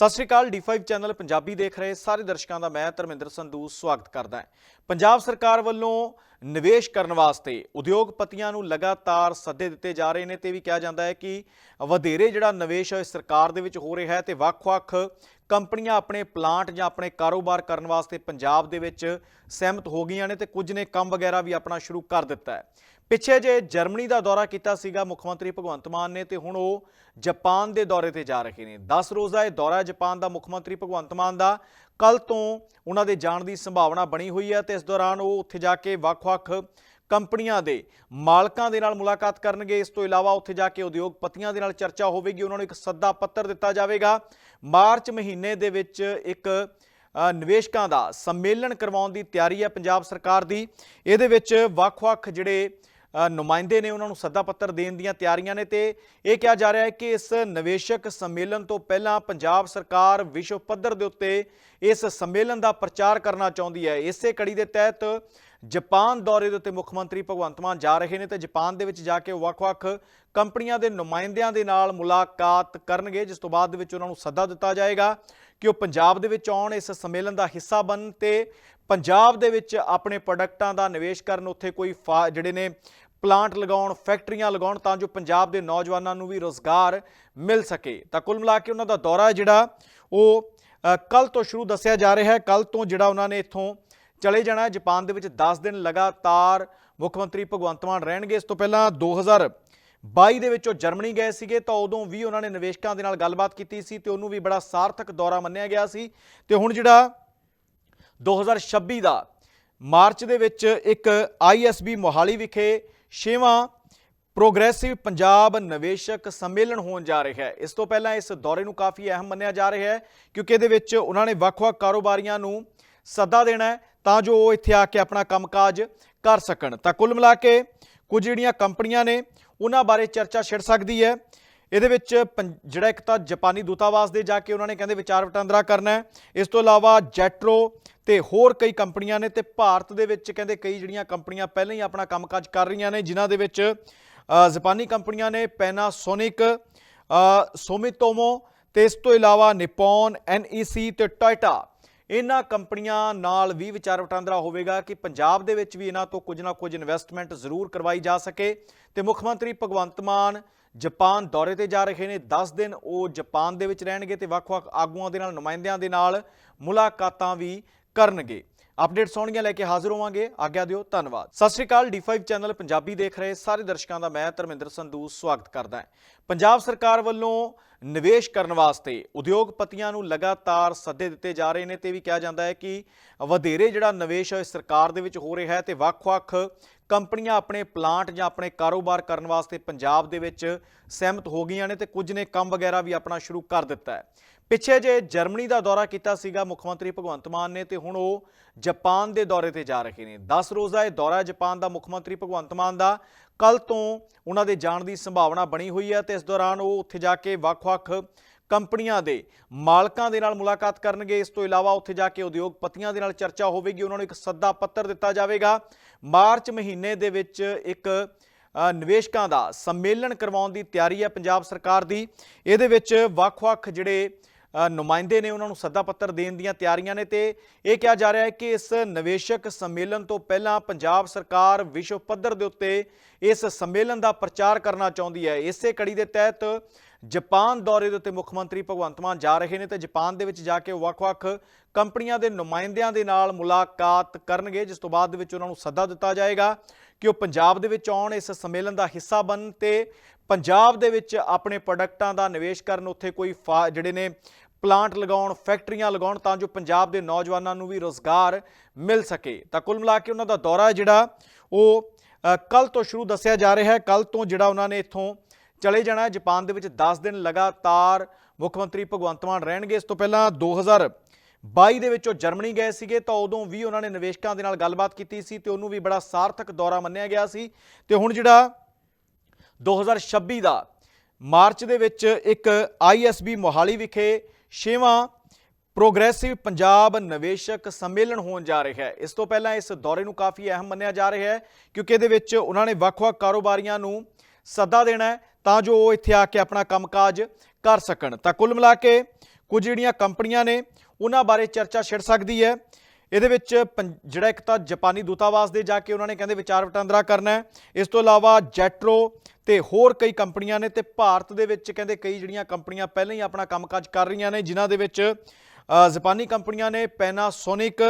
ਸਤਿ ਸ਼੍ਰੀ ਅਕਾਲ D5 channel Punjabi ਦੇਖ ਰਹੇ ਸਾਰੇ ਦਰਸ਼ਕਾਂ ਦਾ ਮੈਂ ਧਰਮਿੰਦਰ ਸੰਧੂ ਸਵਾਗਤ ਕਰਦਾ ਹਾਂ। ਪੰਜਾਬ ਸਰਕਾਰ ਵੱਲੋਂ ਨਿਵੇਸ਼ ਕਰਨ ਵਾਸਤੇ ਉਦਯੋਗਪਤੀਆਂ ਨੂੰ ਲਗਾਤਾਰ ਸੱਦੇ ਦਿੱਤੇ ਜਾ ਰਹੇ ਨੇ ਤੇ ਵੀ ਕਿਹਾ ਜਾਂਦਾ ਹੈ ਕਿ ਵਧੇਰੇ ਜਿਹੜਾ ਨਿਵੇਸ਼ ਹੈ ਸਰਕਾਰ ਦੇ ਵਿੱਚ ਹੋ ਰਿਹਾ ਹੈ ਤੇ ਵੱਖ-ਵੱਖ ਕੰਪਨੀਆਂ ਆਪਣੇ ਪਲਾਂਟ ਜਾਂ ਆਪਣੇ ਕਾਰੋਬਾਰ ਕਰਨ ਵਾਸਤੇ ਪੰਜਾਬ ਦੇ ਵਿੱਚ ਸਹਿਮਤ ਹੋ ਗਈਆਂ ਨੇ ਤੇ ਕੁਝ ਨੇ ਕੰਮ ਵਗੈਰਾ ਵੀ ਆਪਣਾ ਸ਼ੁਰੂ ਕਰ ਦਿੱਤਾ ਹੈ। ਪਿੱਛੇ ਜੇ ਜਰਮਨੀ ਦਾ ਦੌਰਾ ਕੀਤਾ ਸੀਗਾ ਮੁੱਖ ਮੰਤਰੀ ਭਗਵੰਤ ਮਾਨ ਨੇ, ਤੇ ਹੁਣ ਉਹ ਜਾਪਾਨ ਦੇ ਦੌਰੇ ਤੇ ਜਾ ਰਹੇ ਨੇ। 10 ਰੋਜ਼ ਦਾ ਇਹ ਦੌਰਾ ਹੈ ਜਾਪਾਨ ਦਾ ਮੁੱਖ ਮੰਤਰੀ ਭਗਵੰਤ ਮਾਨ ਦਾ। ਕੱਲ ਤੋਂ ਉਹਨਾਂ ਦੇ ਜਾਣ ਦੀ ਸੰਭਾਵਨਾ ਬਣੀ ਹੋਈ ਹੈ ਤੇ ਇਸ ਦੌਰਾਨ ਉਹ ਉੱਥੇ ਜਾ ਕੇ ਵੱਖ-ਵੱਖ ਕੰਪਨੀਆਂ ਦੇ ਮਾਲਕਾਂ ਦੇ ਨਾਲ ਮੁਲਾਕਾਤ ਕਰਨਗੇ। ਇਸ ਤੋਂ ਇਲਾਵਾ ਉੱਥੇ ਜਾ ਕੇ ਉਦਯੋਗਪਤੀਆਂ ਦੇ ਨਾਲ ਚਰਚਾ ਹੋਵੇਗੀ। ਉਹਨਾਂ ਨੂੰ ਇੱਕ ਸੱਦਾ ਪੱਤਰ ਦਿੱਤਾ ਜਾਵੇਗਾ। ਮਾਰਚ ਮਹੀਨੇ ਦੇ ਵਿੱਚ ਇੱਕ ਨਿਵੇਸ਼ਕਾਂ ਦਾ ਸੰਮੇਲਨ ਕਰਵਾਉਣ ਦੀ ਤਿਆਰੀ ਹੈ ਪੰਜਾਬ ਸਰਕਾਰ ਦੀ। ਇਹਦੇ ਵਿੱਚ ਵੱਖ-ਵੱਖ ਜਿਹੜੇ ਨੁਮਾਇੰਦੇ ਨੇ ਉਹਨਾਂ ਨੂੰ ਸੱਦਾ ਪੱਤਰ ਦੇਣ ਦੀਆਂ ਤਿਆਰੀਆਂ ਨੇ ਤੇ ਇਹ ਕਿਹਾ ਜਾ ਰਿਹਾ ਹੈ ਕਿ ਇਸ ਨਿਵੇਸ਼ਕ ਸੰਮੇਲਨ ਤੋਂ ਪਹਿਲਾਂ ਪੰਜਾਬ ਸਰਕਾਰ ਵਿਸ਼ਵ ਪੱਧਰ ਦੇ ਉੱਤੇ ਇਸ ਸੰਮੇਲਨ ਦਾ ਪ੍ਰਚਾਰ ਕਰਨਾ ਚਾਹੁੰਦੀ ਹੈ। ਇਸੇ ਕੜੀ ਦੇ ਤਹਿਤ ਜਾਪਾਨ ਦੌਰੇ ਦੇ ਉੱਤੇ ਮੁੱਖ ਮੰਤਰੀ ਭਗਵੰਤ ਮਾਨ ਜਾ ਰਹੇ ਨੇ ਤੇ ਜਾਪਾਨ ਦੇ ਵਿੱਚ ਜਾ ਕੇ ਉਹ ਵੱਖ-ਵੱਖ ਕੰਪਨੀਆਂ ਦੇ ਨੁਮਾਇੰਦਿਆਂ ਦੇ ਨਾਲ ਮੁਲਾਕਾਤ ਕਰਨਗੇ, ਜਿਸ ਤੋਂ ਬਾਅਦ ਦੇ ਵਿੱਚ ਉਹਨਾਂ ਨੂੰ ਸੱਦਾ ਦਿੱਤਾ ਜਾਏਗਾ ਕਿ ਉਹ ਪੰਜਾਬ ਦੇ ਵਿੱਚ ਆਉਣ, ਇਸ ਸੰਮੇਲਨ ਦਾ ਹਿੱਸਾ ਬਣਨ ਤੇ ਪੰਜਾਬ ਦੇ ਵਿੱਚ ਆਪਣੇ ਪ੍ਰੋਡਕਟਾਂ ਦਾ ਨਿਵੇਸ਼ ਕਰਨ ਉੱਥੇ ਕੋਈ ਫਾ- ਜਿਹੜੇ ਨੇ ਪਲਾਂਟ ਲਗਾਉਣ, ਫੈਕਟਰੀਆਂ ਲਗਾਉਣ ਤਾਂ ਜੋ ਪੰਜਾਬ ਦੇ ਨੌਜਵਾਨਾਂ ਨੂੰ ਵੀ ਰੋਜ਼ਗਾਰ ਮਿਲ ਸਕੇ। ਤਾਂ ਕੁੱਲ ਮਿਲਾ ਕੇ ਉਹਨਾਂ ਦਾ ਦੌਰਾ ਜਿਹੜਾ ਉਹ ਕੱਲ ਤੋਂ ਸ਼ੁਰੂ ਦੱਸਿਆ ਜਾ ਰਿਹਾ ਹੈ। ਕੱਲ ਤੋਂ ਜਿਹੜਾ ਉਹਨਾਂ ਨੇ ਇੱਥੋਂ ਚਲੇ ਜਾਣਾ ਹੈ। ਜਾਪਾਨ ਦੇ ਵਿੱਚ 10 ਦਿਨ ਲਗਾਤਾਰ ਮੁੱਖ ਮੰਤਰੀ ਭਗਵੰਤ ਮਾਨ ਰਹਿਣਗੇ। ਇਸ ਤੋਂ ਪਹਿਲਾਂ 2022 ਦੇ ਵਿੱਚ ਉਹ ਜਰਮਨੀ ਗਏ ਸੀਗੇ ਤਾਂ ਉਦੋਂ ਵੀ ਉਹਨਾਂ ਨੇ ਨਿਵੇਸ਼ਕਾਂ ਦੇ ਨਾਲ ਗੱਲਬਾਤ ਕੀਤੀ ਸੀ ਤੇ ਉਹਨੂੰ ਵੀ ਬੜਾ ਸਾਰਥਕ ਦੌਰਾ ਮੰਨਿਆ ਗਿਆ ਸੀ। ਤੇ ਹੁਣ ਜਿਹੜਾ 2026 ਦਾ ਮਾਰਚ ਦੇ ਵਿੱਚ ਇੱਕ ISB ਮੋਹਾਲੀ ਵਿਖੇ 6ਵਾਂ ਪ੍ਰੋਗਰੈਸਿਵ ਪੰਜਾਬ ਨਿਵੇਸ਼ਕ ਸੰਮੇਲਨ ਹੋਣ ਜਾ ਰਿਹਾ ਹੈ। ਇਸ ਤੋਂ ਪਹਿਲਾਂ ਇਸ ਦੌਰੇ ਨੂੰ ਕਾਫੀ ਅਹਿਮ ਮੰਨਿਆ ਜਾ ਰਿਹਾ ਹੈ, ਕਿਉਂਕਿ ਇਹਦੇ ਵਿੱਚ ਉਹਨਾਂ ਨੇ ਵੱਖ-ਵੱਖ ਕਾਰੋਬਾਰੀਆਂ ਨੂੰ ਸੱਦਾ ਦੇਣਾ ਤਾਂ ਜੋ ਉਹ ਇੱਥੇ ਆ ਕੇ ਆਪਣਾ ਕੰਮਕਾਜ ਕਰ ਸਕਣ। ਤਾਂ ਕੁੱਲ ਮਿਲਾ ਕੇ ਕੁਝ ਜਿਹੜੀਆਂ ਕੰਪਨੀਆਂ ਨੇ, ਉਹਨਾਂ ਬਾਰੇ ਚਰਚਾ ਛਿੜ ਸਕਦੀ ਹੈ। ਇਹਦੇ ਵਿੱਚ ਪੰ- ਜਿਹੜਾ ਇੱਕ ਤਾਂ ਜਾਪਾਨੀ ਦੂਤਾਵਾਸ ਦੇ ਜਾ ਕੇ ਉਹਨਾਂ ਨੇ ਕਹਿੰਦੇ ਵਿਚਾਰ ਵਟਾਂਦਰਾ ਕਰਨਾ ਹੈ। ਇਸ ਤੋਂ ਇਲਾਵਾ ਜੈਟਰੋ ਤੇ ਹੋਰ ਕਈ ਕੰਪਨੀਆਂ ਨੇ ਤੇ ਭਾਰਤ ਦੇ ਵਿੱਚ ਕਹਿੰਦੇ ਕਈ ਜਿਹੜੀਆਂ ਕੰਪਨੀਆਂ ਪਹਿਲਾਂ ਹੀ ਆਪਣਾ ਕੰਮਕਾਜ ਕਰ ਰਹੀਆਂ ਨੇ ਜਿਨ੍ਹਾਂ ਦੇ ਵਿੱਚ ਅ, ਜਾਪਾਨੀ ਕੰਪਨੀਆਂ ਨੇ ਪੈਨਾਸੋਨਿਕ ਸੋਮਿਤੋਮੋ ਤੇ ਇਸ ਤੋਂ ਇਲਾਵਾ ਨਿਪੋਨ ਐਨਈਸੀ ਤੇ ਟੋਇਟਾ ਇਹਨਾਂ ਕੰਪਨੀਆਂ ਨਾਲ ਵੀ ਵਿਚਾਰ ਵਟਾਂਦਰਾ ਹੋਵੇਗਾ ਕਿ ਪੰਜਾਬ ਦੇ ਵਿੱਚ ਵੀ ਇਹਨਾਂ ਤੋਂ ਕੁਝ ਨਾ ਕੁਝ ਇਨਵੈਸਟਮੈਂਟ ਜ਼ਰੂਰ ਕਰਵਾਈ ਜਾ ਸਕੇ। ਤੇ ਮੁੱਖ ਮੰਤਰੀ ਭਗਵੰਤ ਮਾਨ ਜਾਪਾਨ ਦੌਰੇ ਤੇ ਜਾ ਰਹੇ ਨੇ। 10 ਦਿਨ ਉਹ ਜਾਪਾਨ ਦੇ ਵਿੱਚ ਰਹਿਣਗੇ ਤੇ ਵੱਖ-ਵੱਖ ਆਗੂਆਂ ਦੇ ਨਾਲ, ਨੁਮਾਇੰਦਿਆਂ ਦੇ ਨਾਲ ਮੁਲਾਕਾਤਾਂ ਵੀ ਕਰਨਗੇ। ਅਪਡੇਟਸ ਆਉਣਗੀਆਂ ਲੈ ਕੇ ਹਾਜ਼ਰ ਹੋਵਾਂਗੇ। ਆਗਿਆ ਦਿਓ, ਧੰਨਵਾਦ। ਸਤਿ ਸ਼੍ਰੀ ਅਕਾਲ D5 ਚੈਨਲ ਪੰਜਾਬੀ ਦੇਖ ਰਹੇ ਸਾਰੇ ਦਰਸ਼ਕਾਂ ਦਾ ਮੈਂ ਧਰਮਿੰਦਰ ਸੰਧੂ ਸਵਾਗਤ ਕਰਦਾ ਹਾਂ। ਪੰਜਾਬ ਸਰਕਾਰ ਵੱਲੋਂ ਨਿਵੇਸ਼ ਕਰਨ ਵਾਸਤੇ ਉਦਯੋਗਪਤੀਆਂ ਨੂੰ ਲਗਾਤਾਰ ਸੱਦੇ ਦਿੱਤੇ ਜਾ ਰਹੇ ਨੇ ਤੇ ਵੀ ਕਿਹਾ ਜਾਂਦਾ ਹੈ ਕਿ ਵਧੇਰੇ ਜਿਹੜਾ ਨਿਵੇਸ਼ ਹੈ ਸਰਕਾਰ ਦੇ ਵਿੱਚ ਹੋ ਰਿਹਾ ਹੈ ਤੇ ਵੱਖ-ਵੱਖ ਕੰਪਨੀਆਂ ਆਪਣੇ ਪਲਾਂਟ ਜਾਂ ਆਪਣੇ ਕਾਰੋਬਾਰ ਕਰਨ ਵਾਸਤੇ ਪੰਜਾਬ ਦੇ ਵਿੱਚ ਸਹਿਮਤ ਹੋ ਗਈਆਂ ਨੇ ਤੇ ਕੁਝ ਨੇ ਕੰਮ ਵਗੈਰਾ ਵੀ ਆਪਣਾ ਸ਼ੁਰੂ ਕਰ ਦਿੱਤਾ ਹੈ। ਪਿੱਛੇ ਜੇ ਜਰਮਨੀ ਦਾ ਦੌਰਾ ਕੀਤਾ ਸੀਗਾ, ਮੁੱਖ ਮੰਤਰੀ ਭਗਵੰਤ ਮਾਨ ਨੇ ਤੇ ਹੁਣ ਉਹ ਜਾਪਾਨ ਦੇ ਦੌਰੇ ਤੇ ਜਾ ਰਹੇ ਨੇ। 10 ਰੋਜ਼ ਦਾ ਇਹ ਦੌਰਾ ਹੈ ਜਾਪਾਨ ਦਾ ਮੁੱਖ ਮੰਤਰੀ ਭਗਵੰਤ ਮਾਨ ਦਾ। ਕੱਲ ਤੋਂ ਉਹਨਾਂ ਦੇ ਜਾਣ ਦੀ ਸੰਭਾਵਨਾ ਬਣੀ ਹੋਈ ਹੈ ਤੇ ਇਸ ਦੌਰਾਨ ਉਹ ਉੱਥੇ ਜਾ ਕੇ ਵੱਖ-ਵੱਖ ਕੰਪਨੀਆਂ ਦੇ ਮਾਲਕਾਂ ਦੇ ਨਾਲ ਮੁਲਾਕਾਤ ਕਰਨਗੇ। ਇਸ ਤੋਂ ਇਲਾਵਾ ਉੱਥੇ ਜਾ ਕੇ ਉਦਯੋਗਪਤੀਆਂ ਦੇ ਨਾਲ ਚਰਚਾ ਹੋਵੇਗੀ। ਉਹਨਾਂ ਨੂੰ ਇੱਕ ਸੱਦਾ ਪੱਤਰ ਦਿੱਤਾ ਜਾਵੇਗਾ। ਮਾਰਚ ਮਹੀਨੇ ਦੇ ਵਿੱਚ ਇੱਕ ਨਿਵੇਸ਼ਕਾਂ ਦਾ ਸੰਮੇਲਨ ਕਰਵਾਉਣ ਦੀ ਤਿਆਰੀ ਹੈ ਪੰਜਾਬ ਸਰਕਾਰ ਦੀ। ਇਹਦੇ ਵਿੱਚ ਵੱਖ-ਵੱਖ ਜਿਹੜੇ ਨੁਮਾਇੰਦੇ ਨੇ ਉਹਨਾਂ ਨੂੰ ਸੱਦਾ ਪੱਤਰ ਦੇਣ ਦੀਆਂ ਤਿਆਰੀਆਂ ਨੇ ਤੇ ਇਹ ਕਿਹਾ ਜਾ ਰਿਹਾ ਹੈ ਕਿ ਇਸ ਨਿਵੇਸ਼ਕ ਸੰਮੇਲਨ ਤੋਂ ਪਹਿਲਾਂ ਪੰਜਾਬ ਸਰਕਾਰ ਵਿਸ਼ਵ ਪੱਧਰ ਦੇ ਉੱਤੇ ਇਸ ਸੰਮੇਲਨ ਦਾ ਪ੍ਰਚਾਰ ਕਰਨਾ ਚਾਹੁੰਦੀ ਹੈ। ਇਸੇ ਕੜੀ ਦੇ ਤਹਿਤ ਜਾਪਾਨ ਦੌਰੇ ਦੇ ਉੱਤੇ ਮੁੱਖ ਮੰਤਰੀ ਭਗਵੰਤ ਮਾਨ ਜਾ ਰਹੇ ਨੇ ਤੇ ਜਾਪਾਨ ਦੇ ਵਿੱਚ ਜਾ ਕੇ ਉਹ ਵੱਖ-ਵੱਖ ਕੰਪਨੀਆਂ ਦੇ ਨੁਮਾਇੰਦਿਆਂ ਦੇ ਨਾਲ ਮੁਲਾਕਾਤ ਕਰਨਗੇ, ਜਿਸ ਤੋਂ ਬਾਅਦ ਦੇ ਵਿੱਚ ਉਹਨਾਂ ਨੂੰ ਸੱਦਾ ਦਿੱਤਾ ਜਾਏਗਾ ਕਿ ਉਹ ਪੰਜਾਬ ਦੇ ਵਿੱਚ ਆਉਣ, ਇਸ ਸੰਮੇਲਨ ਦਾ ਹਿੱਸਾ ਬਣਨ ਤੇ ਪੰਜਾਬ ਦੇ ਵਿੱਚ ਆਪਣੇ ਪ੍ਰੋਡਕਟਾਂ ਦਾ ਨਿਵੇਸ਼ ਕਰਨ। ਉੱਥੇ ਕੋਈ ਫਾ- ਜਿਹੜੇ ਨੇ ਪਲਾਂਟ ਲਗਾਉਣ, ਫੈਕਟਰੀਆਂ ਲਗਾਉਣ ਤਾਂ ਜੋ ਪੰਜਾਬ ਦੇ ਨੌਜਵਾਨਾਂ ਨੂੰ ਵੀ ਰੋਜ਼ਗਾਰ ਮਿਲ ਸਕੇ। ਤਾਂ ਕੁੱਲ ਮਿਲਾ ਕੇ ਉਹਨਾਂ ਦਾ ਦੌਰਾ ਹੈ ਜਿਹੜਾ ਉਹ ਕੱਲ ਤੋਂ ਸ਼ੁਰੂ ਦੱਸਿਆ ਜਾ ਰਿਹਾ ਹੈ। ਕੱਲ ਤੋਂ ਜਿਹੜਾ ਉਹਨਾਂ ਨੇ ਇੱਥੋਂ ਚਲੇ ਜਾਣਾ ਹੈ। ਜਾਪਾਨ ਦੇ ਵਿੱਚ 10 ਦਿਨ ਲਗਾਤਾਰ ਮੁੱਖ ਮੰਤਰੀ ਭਗਵੰਤ ਮਾਨ ਰਹਿਣਗੇ। ਇਸ ਤੋਂ ਪਹਿਲਾਂ 2022 ਦੇ ਵਿੱਚ ਉਹ ਜਰਮਨੀ ਗਏ ਸੀਗੇ ਤਾਂ ਉਦੋਂ ਵੀ ਉਹਨਾਂ ਨੇ ਨਿਵੇਸ਼ਕਾਂ ਦੇ ਨਾਲ ਗੱਲਬਾਤ ਕੀਤੀ ਸੀ ਤੇ ਉਹਨੂੰ ਵੀ ਬੜਾ ਸਾਰਥਕ ਦੌਰਾ ਮੰਨਿਆ ਗਿਆ ਸੀ। ਤੇ ਹੁਣ ਜਿਹੜਾ 2026 ਦਾ ਮਾਰਚ ਦੇ ਵਿੱਚ ਇੱਕ ISB ਮੋਹਾਲੀ ਵਿਖੇ ਛੇਵਾਂ, ਪ੍ਰੋਗਰੈਸਿਵ ਪੰਜਾਬ ਨਿਵੇਸ਼ਕ ਸੰਮੇਲਨ ਹੋਣ ਜਾ ਰਿਹਾ ਹੈ। ਇਸ ਤੋਂ ਪਹਿਲਾਂ ਇਸ ਦੌਰੇ ਨੂੰ ਕਾਫੀ ਅਹਿਮ ਮੰਨਿਆ ਜਾ ਰਿਹਾ ਹੈ, ਕਿਉਂਕਿ ਇਹਦੇ ਵਿੱਚ ਉਹਨਾਂ ਨੇ ਵੱਖ-ਵੱਖ ਕਾਰੋਬਾਰੀਆਂ ਨੂੰ ਸੱਦਾ ਦੇਣਾ ਤਾਂ ਜੋ ਉਹ ਇੱਥੇ ਆ ਕੇ ਆਪਣਾ ਕੰਮਕਾਜ ਕਰ ਸਕਣ। ਤਾਂ ਕੁੱਲ ਮਿਲਾ ਕੇ ਕੁਝ ਜਿਹੜੀਆਂ ਕੰਪਨੀਆਂ ਨੇ, ਉਹਨਾਂ ਬਾਰੇ ਚਰਚਾ ਛਿੜ ਸਕਦੀ ਹੈ। ਇਹਦੇ ਵਿੱਚ ਪੰ- ਜਿਹੜਾ ਇੱਕ ਤਾਂ ਜਾਪਾਨੀ ਦੂਤਾਵਾਸ ਦੇ ਜਾ ਕੇ ਉਹਨਾਂ ਨੇ ਕਹਿੰਦੇ ਵਿਚਾਰ ਵਟਾਂਦਰਾ ਕਰਨਾ ਹੈ। ਇਸ ਤੋਂ ਇਲਾਵਾ ਜੈਟਰੋ ਤੇ ਹੋਰ ਕਈ ਕੰਪਨੀਆਂ ਨੇ ਤੇ ਭਾਰਤ ਦੇ ਵਿੱਚ ਕਹਿੰਦੇ ਕਈ ਜਿਹੜੀਆਂ ਕੰਪਨੀਆਂ ਪਹਿਲਾਂ ਹੀ ਆਪਣਾ ਕੰਮਕਾਜ ਕਰ ਰਹੀਆਂ ਨੇ ਜਿਨ੍ਹਾਂ ਦੇ ਵਿੱਚ ਅ, ਜਾਪਾਨੀ ਕੰਪਨੀਆਂ ਨੇ ਪੈਨਾਸੋਨਿਕ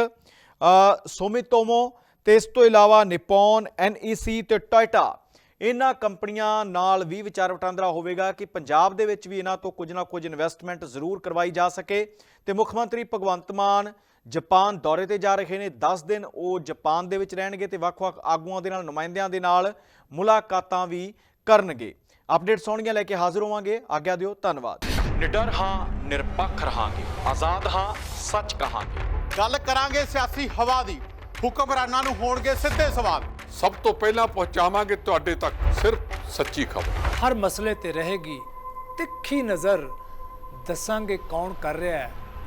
ਸੋਮਿਤੋਮੋ ਤੇ ਇਸ ਤੋਂ ਇਲਾਵਾ ਨਿਪੋਨ ਐਨਈਸੀ ਤੇ ਟੋਇਟਾ ਇਹਨਾਂ ਕੰਪਨੀਆਂ ਨਾਲ ਵੀ ਵਿਚਾਰ ਵਟਾਂਦਰਾ ਹੋਵੇਗਾ ਕਿ ਪੰਜਾਬ ਦੇ ਵਿੱਚ ਵੀ ਇਹਨਾਂ ਤੋਂ ਕੁਝ ਨਾ ਕੁਝ ਇਨਵੈਸਟਮੈਂਟ ਜ਼ਰੂਰ ਕਰਵਾਈ ਜਾ ਸਕੇ। ਤੇ ਮੁੱਖ ਮੰਤਰੀ ਭਗਵੰਤ ਮਾਨ ਜਾਪਾਨ ਦੌਰੇ ਤੇ ਜਾ ਰਹੇ ਨੇ। 10 ਦਿਨ ਉਹ ਜਾਪਾਨ ਦੇ ਵਿੱਚ ਰਹਿਣਗੇ ਤੇ ਵੱਖ-ਵੱਖ ਆਗੂਆਂ ਦੇ ਨਾਲ ਨੁਮਾਇੰਦਿਆਂ ਦੇ ਨਾਲ ਮੁਲਾਕਾਤਾਂ ਵੀ ਕਰਨਗੇ। ਅਪਡੇਟਸ ਆਉਣਗੀਆਂ ਲੈ ਕੇ ਹਾਜ਼ਰ ਹੋਵਾਂਗੇ। ਆਗਿਆ ਦਿਓ ਧੰਨਵਾਦ। ਨਿਡਰ ਹਾਂ ਨਿਰਪੱਖ ਰਹਾਂਗੇ। ਆਜ਼ਾਦ ਹਾਂ ਸੱਚ ਕਹਾਂਗੇ। ਗੱਲ ਕਰਾਂਗੇ ਸਿਆਸੀ ਹਵਾ ਦੀ। ਹੁਕਮਰਾਨਾਂ ਨੂੰ ਹੋਣਗੇ ਸਿੱਧੇ ਸਵਾਲ। ਸਭ ਤੋਂ ਪਹਿਲਾਂ ਪਹੁੰਚਾਵਾਂਗੇ ਤੁਹਾਡੇ ਤੱਕ ਸਿਰਫ ਸੱਚੀ ਖਬਰ। ਹਰ ਮਸਲੇ ਤੇ ਰਹੇਗੀ ਤਿੱਖੀ ਨਜ਼ਰ। ਦੱਸਾਂਗੇ ਕੌਣ ਕਰ ਰਿਹਾ ਹੈ।